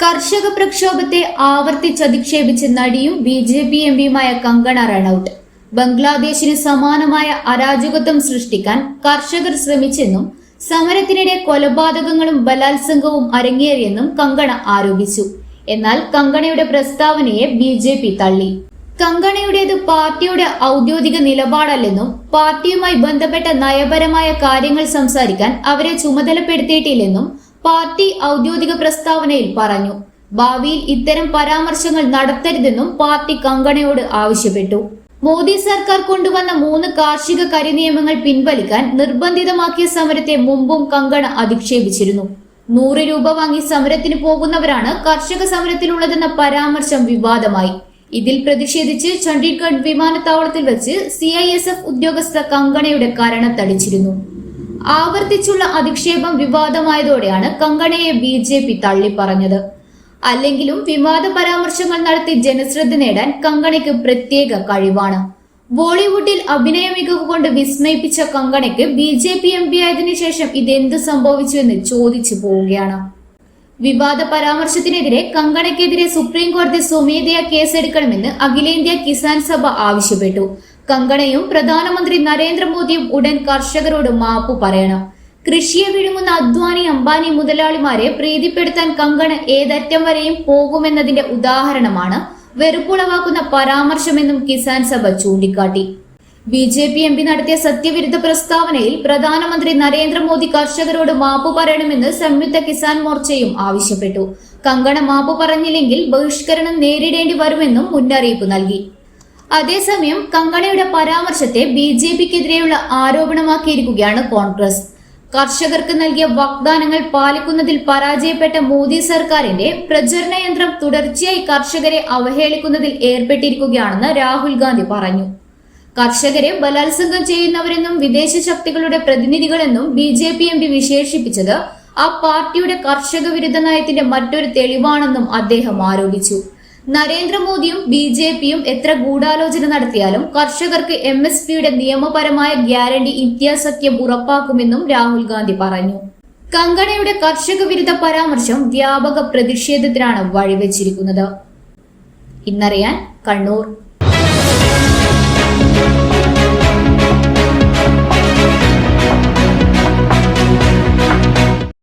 കർഷക പ്രക്ഷോഭത്തെ ആവർത്തിച്ചധിക്ഷേപിച്ച നടിയും ബി ജെ പി എം പിയുമായ കങ്കണ റണൌട്ട്. ബംഗ്ലാദേശിന് സമാനമായ അരാജകത്വം സൃഷ്ടിക്കാൻ കർഷകർ ശ്രമിച്ചെന്നും സമരത്തിനിടെ കൊലപാതകങ്ങളും ബലാത്സംഗവും അരങ്ങേറിയെന്നും കങ്കണ ആരോപിച്ചു. എന്നാൽ കങ്കണയുടെ പ്രസ്താവനയെ ബി തള്ളി. കങ്കണയുടേത് പാർട്ടിയുടെ ഔദ്യോഗിക നിലപാടല്ലെന്നും പാർട്ടിയുമായി ബന്ധപ്പെട്ട നയപരമായ കാര്യങ്ങൾ സംസാരിക്കാൻ അവരെ ചുമതലപ്പെടുത്തിയിട്ടില്ലെന്നും പാർട്ടി ഔദ്യോഗിക പ്രസ്താവനയിൽ പറഞ്ഞു. ഭാവിയിൽ ഇത്തരം പരാമർശങ്ങൾ നടത്തരുതെന്നും പാർട്ടി കങ്കണയോട് ആവശ്യപ്പെട്ടു. മോദി സർക്കാർ കൊണ്ടുവന്ന മൂന്ന് കാർഷിക കരിനിയമങ്ങൾ പിൻവലിക്കാൻ നിർബന്ധിതമാക്കിയ സമരത്തെ മുമ്പും കങ്കണ അധിക്ഷേപിച്ചിരുന്നു. നൂറ് രൂപ വാങ്ങി സമരത്തിന് പോകുന്നവരാണ് കർഷക സമരത്തിലുള്ളതെന്ന പരാമർശം വിവാദമായി. ഇതിൽ പ്രതിഷേധിച്ച് ചണ്ഡീഗഡ് വിമാനത്താവളത്തിൽ വെച്ച് സി ഐ എസ് എഫ് ഉദ്യോഗസ്ഥ കങ്കണയുടെ കരണത്തടിച്ചിരുന്നു ആവർത്തിച്ചുള്ള അധിക്ഷേപം വിവാദമായതോടെയാണ് കങ്കണയെ ബി ജെ പി തള്ളിപ്പറഞ്ഞത്. അല്ലെങ്കിലും വിവാദ പരാമർശങ്ങൾ നടത്തി ജനശ്രദ്ധ നേടാൻ കങ്കണയ്ക്ക് പ്രത്യേക കഴിവാണ്. ബോളിവുഡിൽ അഭിനയ മികവ് കൊണ്ട് വിസ്മയിപ്പിച്ച കങ്കണയ്ക്ക് B J P M P ആയതിനു ശേഷം ഇതെന്ത് സംഭവിച്ചു എന്ന് ചോദിച്ചു പോവുകയാണ്. വിവാദ പരാമർശത്തിനെതിരെ കങ്കണയ്ക്കെതിരെ സുപ്രീം കോടതി സ്വമേധയാ കേസെടുക്കണമെന്ന് അഖിലേന്ത്യാ കിസാൻ സഭ ആവശ്യപ്പെട്ടു. കങ്കണയും പ്രധാനമന്ത്രി നരേന്ദ്രമോദിയും ഉടൻ കർഷകരോട് മാപ്പു പറയണം. കൃഷിയെ വിഴുങ്ങുന്ന അദ്വാനി അംബാനി മുതലാളിമാരെ പ്രീതിപ്പെടുത്താൻ കങ്കണ ഏതറ്റം വരെയും പോകുമെന്നതിന്റെ ഉദാഹരണമാണ് വെറുപ്പുളവാക്കുന്ന പരാമർശമെന്നും കിസാൻ സഭ ചൂണ്ടിക്കാട്ടി. B J P M P നടത്തിയ സത്യവിരുദ്ധ പ്രസ്താവനയിൽ പ്രധാനമന്ത്രി നരേന്ദ്രമോദി കർഷകരോട് മാപ്പു പറയണമെന്ന് സംയുക്ത കിസാൻ മോർച്ചയും ആവശ്യപ്പെട്ടു. കങ്കണ മാപ്പു പറഞ്ഞില്ലെങ്കിൽ ബഹിഷ്കരണം നേരിടേണ്ടി വരുമെന്നും മുന്നറിയിപ്പ് നൽകി. അതേസമയം കങ്കണയുടെ പരാമർശത്തെ ബി ജെ പിക്കെതിരെയുള്ള ആരോപണമാക്കിയിരിക്കുകയാണ് കോൺഗ്രസ്. കർഷകർക്ക് നൽകിയ വാഗ്ദാനങ്ങൾ പാലിക്കുന്നതിൽ പരാജയപ്പെട്ട മോദി സർക്കാരിന്റെ പ്രചരണ യന്ത്രം തുടർച്ചയായി കർഷകരെ അവഹേളിക്കുന്നതിൽ ഏർപ്പെട്ടിരിക്കുകയാണെന്ന് രാഹുൽ ഗാന്ധി പറഞ്ഞു. കർഷകരെ ബലാത്സംഗം ചെയ്യുന്നവരെന്നും വിദേശ ശക്തികളുടെ പ്രതിനിധികളെന്നും B J P M P വിശേഷിപ്പിച്ചത് ആ പാർട്ടിയുടെ കർഷക വിരുദ്ധ നയത്തിന്റെ മറ്റൊരു തെളിവാണെന്നും അദ്ദേഹം ആരോപിച്ചു. നരേന്ദ്രമോദിയും ബി ജെ പിയും എത്ര ഗൂഢാലോചന നടത്തിയാലും കർഷകർക്ക് എം എസ് പിയുടെ നിയമപരമായ ഗ്യാരണ്ടി ഇന്ത്യ ഉറപ്പാക്കുമെന്നും രാഹുൽ ഗാന്ധി പറഞ്ഞു. കങ്കണയുടെ കർഷക വിരുദ്ധ പരാമർശം വ്യാപക പ്രതിഷേധത്തിനാണ് വഴിവെച്ചിരിക്കുന്നത്. ഇന്നറിയാൻ കണ്ണൂർ. Thank you.